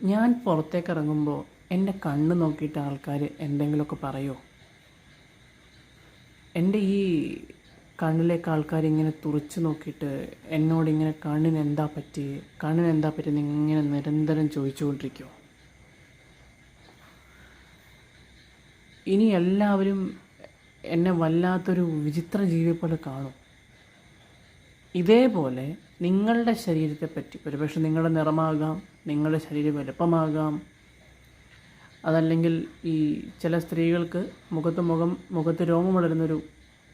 ഞാൻ പുറത്തേക്ക് ഇറങ്ങുമ്പോൾ എന്റെ കണ്ണ് നോക്കിയിട്ട് ആൾക്കാർ എന്തെങ്കിലുമൊക്കെ പറയുമോ എന്റെ ഈ കണ്ണിലേക്ക് ആൾക്കാർ ഇങ്ങനെ തുറച്ച് നോക്കിയിട്ട് എന്നോട് ഇങ്ങനെ കണ്ണിന് എന്താ പറ്റി? കണ്ണിന് എന്താ പറ്റിയെന്ന് ഇങ്ങനെ നിരന്തരം ചോദിച്ചുകൊണ്ടിരിക്കുമോ ഇനി എല്ലാവരും എന്നെ വല്ലാത്തൊരു വിചിത്ര ജീവിയെ പോലെ കാണും. ഇതേപോലെ നിങ്ങളുടെ ശരീരത്തെപ്പറ്റി ഒരുപക്ഷെ നിങ്ങളുടെ നിറമാകാം നിങ്ങളുടെ ശരീരം വലുപ്പമാകാം. അതല്ലെങ്കിൽ ഈ ചില സ്ത്രീകൾക്ക് മുഖത്ത് മുഖം മുഖത്ത് രോമം വളരുന്നൊരു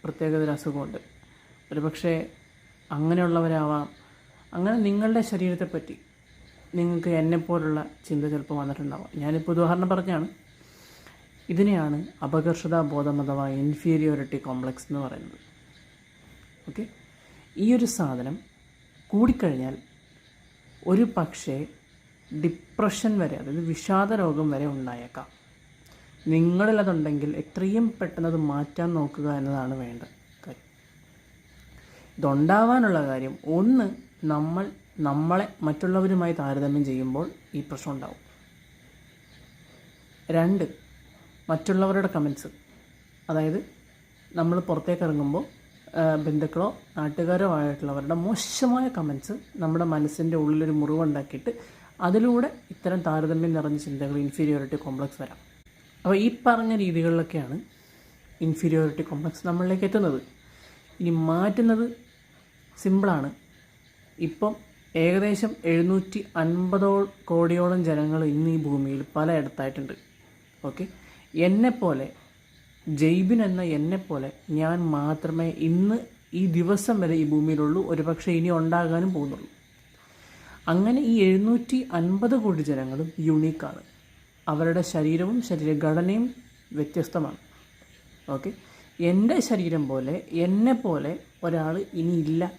പ്രത്യേകതര അസുഖമുണ്ട്. ഒരുപക്ഷെ അങ്ങനെയുള്ളവരാവാം. അങ്ങനെ നിങ്ങളുടെ ശരീരത്തെ ശരീരത്തെപ്പറ്റി നിങ്ങൾക്ക് എന്നെപ്പോലുള്ള ചിന്ത ചിലപ്പോൾ വന്നിട്ടുണ്ടാവാം. ഞാനിപ്പോൾ ഉദാഹരണം പറഞ്ഞാണ്. ഇതിനെയാണ് അപകർഷതാ ബോധം അഥവാ ഇൻഫീരിയോറിറ്റി കോംപ്ലക്സ് എന്ന് പറയുന്നത്. ഓക്കെ ഈ ഒരു സാധനം കൂടിക്കഴിഞ്ഞാൽ ഒരു പക്ഷേ ഡിപ്രഷൻ വരെ അതായത് വിഷാദ രോഗം വരെ ഉണ്ടായേക്കാം. നിങ്ങളിൽ അതുണ്ടെങ്കിൽ എത്രയും പെട്ടെന്ന് അത് മാറ്റാൻ നോക്കുക എന്നതാണ് വേണ്ടത്. കാര്യം ഇതുണ്ടാവാനുള്ള കാര്യം ഒന്ന് നമ്മൾ നമ്മളെ മറ്റുള്ളവരുമായി താരതമ്യം ചെയ്യുമ്പോൾ ഈ പ്രശ്നം ഉണ്ടാവും. രണ്ട് മറ്റുള്ളവരുടെ കമൻസ് അതായത് നമ്മൾ പുറത്തേക്ക് ഇറങ്ങുമ്പോൾ ബന്ധുക്കളോ നാട്ടുകാരോ ആയിട്ടുള്ളവരുടെ മോശമായ കമൻസ് നമ്മുടെ മനസ്സിന്റെ ഉള്ളിലൊരു മുറിവുണ്ടാക്കിയിട്ട് അതിലൂടെ ഇത്തരം താരതമ്യം നിറഞ്ഞ ചിന്തകൾ ഇൻഫീരിയോറിറ്റി കോംപ്ലക്സ് വരാം. അപ്പോൾ ഈ പറഞ്ഞ രീതികളിലൊക്കെയാണ് ഇൻഫീരിയോറിറ്റി കോംപ്ലക്സ് നമ്മളിലേക്ക് എത്തുന്നത്. ഇനി മാറ്റുന്നത് സിമ്പിളാണ് ഇപ്പം ഏകദേശം എഴുന്നൂറ്റി അൻപതോ കോടിയോളം ജനങ്ങൾ ഇന്ന് ഈ ഭൂമിയിൽ പലയിടത്തായിട്ടുണ്ട്. ഓക്കെ എന്നെപ്പോലെ ജെയ്ബിൻ എന്ന പോലെ ഞാൻ മാത്രമേ ഇന്ന് ഈ ദിവസം വരെ ഈ ഭൂമിയിലുള്ളൂ. ഒരുപക്ഷെ ഇനി ഉണ്ടാകാനും പോകുന്നുള്ളൂ. അങ്ങനെ ഈ എഴുന്നൂറ്റി അൻപത് കോടി ജനങ്ങളും യുണീക്കാണ് അവരുടെ ശരീരവും ശരീരഘടനയും വ്യത്യസ്തമാണ്. ഓക്കെ എന്റെ ശരീരം പോലെ എന്നെ പോലെ ഒരാൾ ഇനിയില്ല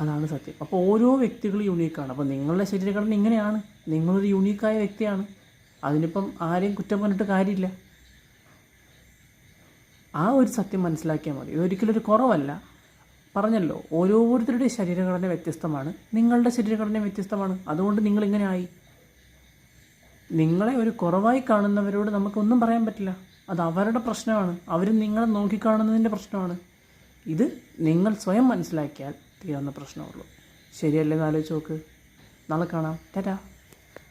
അതാണ് സത്യം. അപ്പോൾ ഓരോ വ്യക്തികളും യുണീക്കാണ് അപ്പോൾ നിങ്ങളുടെ ശരീരഘടന ഇങ്ങനെയാണ്. നിങ്ങളൊരു യുണീക്കായ വ്യക്തിയാണ്. അതിനിപ്പം ആരെയും കുറ്റം പറഞ്ഞിട്ട് കാര്യമില്ല. ആ ഒരു സത്യം മനസ്സിലാക്കിയാൽ മതി. ഇതൊരിക്കലും ഒരു കുറവല്ല. പറഞ്ഞല്ലോ ഓരോരുത്തരുടെയും ശരീരഘടന വ്യത്യസ്തമാണ്. നിങ്ങളുടെ ശരീരഘടന വ്യത്യസ്തമാണ്. അതുകൊണ്ട് നിങ്ങളിങ്ങനെ ആയി നിങ്ങളെ ഒരു കുറവായി കാണുന്നവരോട് നമുക്കൊന്നും പറയാൻ പറ്റില്ല. അത് അവരുടെ പ്രശ്നമാണ്. അവർ നിങ്ങളെ നോക്കിക്കാണുന്നതിന്റെ പ്രശ്നമാണ്. ഇത് നിങ്ങൾ സ്വയം മനസ്സിലാക്കിയാൽ തീരുന്ന പ്രശ്നമുള്ളൂ ശരിയല്ലേ എന്ന് ആലോചിച്ച് നോക്ക്. നാളെ കാണാം. ടാറ്റാ.